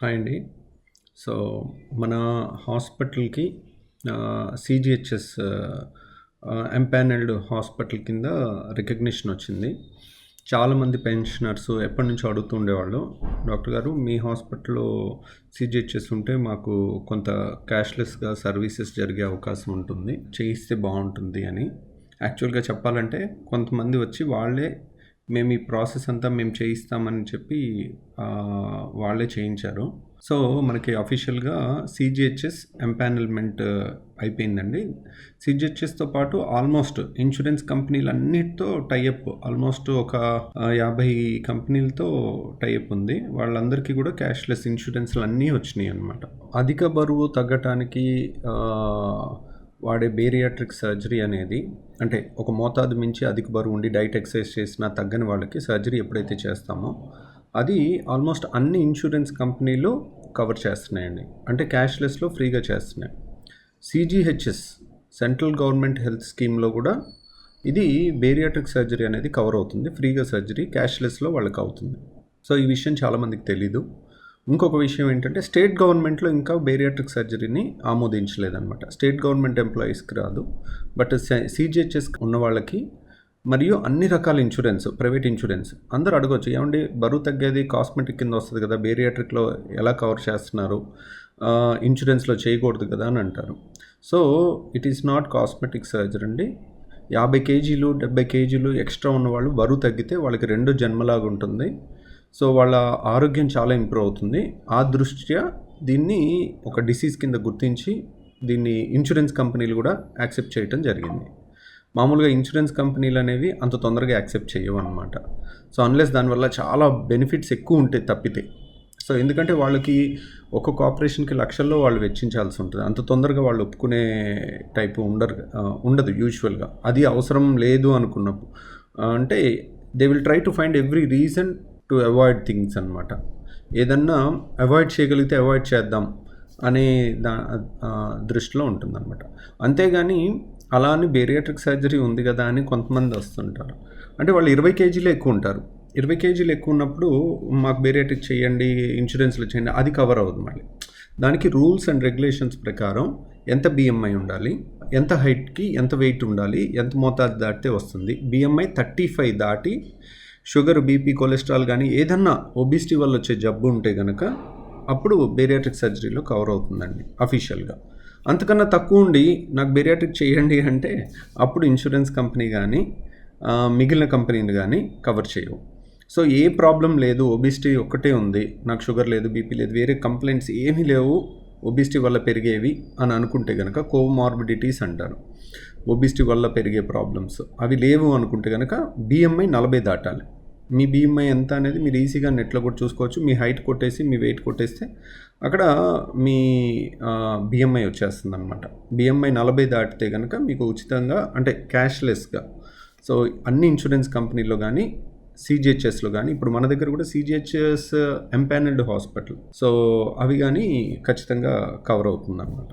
Hi అండి. So మన హాస్పిటల్కి సిజిహెచ్ఎస్ ఎంపానల్డ్ హాస్పిటల్ కింద రికగ్నిషన్ వచ్చింది. చాలామంది పెన్షనర్స్ ఎప్పటి నుంచో అడుగుతూ ఉండేవాళ్ళు డాక్టర్ గారు మీ హాస్పిటల్లో సిజిహెచ్ఎస్ ఉంటే మాకు కొంత క్యాష్లెస్గా సర్వీసెస్ జరిగే అవకాశం ఉంటుంది చేయిస్తే బాగుంటుంది అని. యాక్చువల్గా చెప్పాలంటే కొంతమంది వచ్చి వాళ్ళే మేము ఈ ప్రాసెస్ అంతా మేము చేయిస్తామని చెప్పి వాళ్ళే చేయించారు. సో మనకి అఫీషియల్గా సిజిహెచ్ఎస్ ఎంపానల్మెంట్ అయిపోయిందండి. సిజిహెచ్ఎస్తో పాటు ఆల్మోస్ట్ ఇన్సూరెన్స్ కంపెనీలన్నిటితో టైఅప్ ఆల్మోస్ట్ ఒక యాభై కంపెనీలతో టైఅప్ ఉంది. వాళ్ళందరికీ కూడా క్యాష్లెస్ ఇన్సూరెన్స్లు అన్నీ వచ్చినాయి అనమాట అధిక బరువు తగ్గటానికి వాడే బేరియాట్రిక్ సర్జరీ అనేది అంటే ఒక మోతాదు మించి అధిక బరువు ఉండి డైట్ ఎక్సర్సైజ్ చేసినా తగ్గని వాళ్ళకి సర్జరీ ఎప్పుడైతే చేస్తామో అది ఆల్మోస్ట్ అన్ని ఇన్సూరెన్స్ కంపెనీలు కవర్ చేస్తున్నాయండి. అంటే క్యాష్లెస్లో ఫ్రీగా చేస్తున్నాయి. సిజిహెచ్ఎస్ సెంట్రల్ గవర్నమెంట్ హెల్త్ స్కీమ్లో కూడా ఇది బేరియాట్రిక్ సర్జరీ అనేది కవర్ అవుతుంది. ఫ్రీగా సర్జరీ క్యాష్లెస్లో వాళ్ళకి అవుతుంది. సో ఈ విషయం చాలామందికి తెలీదు. ఇంకొక విషయం ఏంటంటే స్టేట్ గవర్నమెంట్లో ఇంకా బేరియాట్రిక్ సర్జరీని ఆమోదించలేదన్నమాట. స్టేట్ గవర్నమెంట్ ఎంప్లాయీస్కి రాదు. బట్ సిజిహెచ్ఎస్ ఉన్న వాళ్ళకి మరియు అన్ని రకాల ఇన్సూరెన్స్ ప్రైవేట్ ఇన్సూరెన్స్ అందరూ అడగొచ్చు. ఏమండి బరువు తగ్గేది కాస్మెటిక్ కింద వస్తుంది కదా బేరియాట్రిక్లో ఎలా కవర్ చేస్తున్నారు? ఇన్సూరెన్స్లో చేయకూడదు కదా అని అంటారు. So it is not cosmetic surgery అండి. యాభై కేజీలు డెబ్బై కేజీలు ఎక్స్ట్రా ఉన్నవాళ్ళు బరువు తగ్గితే వాళ్ళకి రెండు జన్మలాగా ఉంటుంది. సో వాళ్ళ ఆరోగ్యం చాలా ఇంప్రూవ్ అవుతుంది. ఆ దృష్ట్యా దీన్ని ఒక డిసీజ్ కింద గుర్తించి దీన్ని ఇన్సూరెన్స్ కంపెనీలు కూడా యాక్సెప్ట్ చేయటం జరిగింది. మామూలుగా ఇన్సూరెన్స్ కంపెనీలు అనేవి అంత తొందరగా యాక్సెప్ట్ చేయవు అనమాట సో అన్లెస్ దానివల్ల చాలా బెనిఫిట్స్ ఎక్కువ ఉంటాయి తప్పితే. సో ఎందుకంటే వాళ్ళకి ఒక్కొక్క ఆపరేషన్కి లక్షల్లో వాళ్ళు వెచ్చించాల్సి ఉంటుంది. అంత తొందరగా వాళ్ళు ఒప్పుకునే టైపు ఉండరు ఉండదు యూజువల్గా అది అవసరం లేదు అనుకున్నప్పుడు. అంటే they will try to find every reason to avoid things అనమాట ఏదన్నా అవాయిడ్ చేయగలిగితే అవాయిడ్ చేద్దాం అనే దా దృష్టిలో ఉంటుందన్నమాట. అంతేగాని అలా అని బేరియాట్రిక్ సర్జరీ ఉంది కదా అని కొంతమంది వస్తుంటారు. అంటే వాళ్ళు ఇరవై కేజీలు ఎక్కువ ఉంటారు. ఇరవై కేజీలు ఎక్కువ ఉన్నప్పుడు మాకు బేరియాట్రిక్ చేయండి ఇన్సూరెన్స్లో చేయండి అది కవర్ అవ్వదు మళ్ళీ. దానికి రూల్స్ అండ్ రెగ్యులేషన్స్ ప్రకారం ఎంత బిఎంఐ ఉండాలి ఎంత హైట్కి ఎంత వెయిట్ ఉండాలి ఎంత మోతాదు దాటితే వస్తుంది. బిఎంఐ థర్టీ ఫైవ్ దాటి షుగర్ బీపీ కొలెస్ట్రాల్ కానీ ఏదన్నా ఒబిసిటీ వల్ల వచ్చే జబ్బు ఉంటే కనుక అప్పుడు బేరియాట్రిక్ సర్జరీలో కవర్ అవుతుందండి అఫీషియల్గా. అంతకన్నా తక్కువ ఉండి నాకు బేరియాట్రిక్ చేయండి అంటే అప్పుడు ఇన్సూరెన్స్ కంపెనీ కానీ మిగిలిన కంపెనీలు కానీ కవర్ చేయవు. సో ఏ ప్రాబ్లం లేదు ఒబిసిటీ ఒక్కటే ఉంది నాకు షుగర్ లేదు బీపీ లేదు వేరే కంప్లైంట్స్ ఏమీ లేవు ఒబిసిటీ వల్ల పెరిగేవి అని అనుకుంటే కనుక కోమార్బిడిటీస్ అంటారు. ఒబిసిటీ వల్ల పెరిగే ప్రాబ్లమ్స్ అవి లేవు అనుకుంటే కనుక బిఎంఐ నలభై దాటాలి. మీ బిఎంఐ ఎంత అనేది మీరు ఈజీగా నెట్లో కూడా చూసుకోవచ్చు. మీ హైట్ కొట్టేసి మీ వెయిట్ కొట్టేస్తే అక్కడ మీ బిఎంఐ వచ్చేస్తుంది అనమాట బిఎంఐ నలభై దాటితే కనుక మీకు ఉచితంగా అంటే క్యాష్లెస్గా. సో అన్ని ఇన్సూరెన్స్ కంపెనీల్లో కానీ సిజిహెచ్ఎస్లో కానీ ఇప్పుడు మన దగ్గర కూడా సిజిహెచ్ఎస్ ఎంపానల్డ్ హాస్పిటల్. సో అవి కానీ ఖచ్చితంగా కవర్ అవుతుంది అనమాట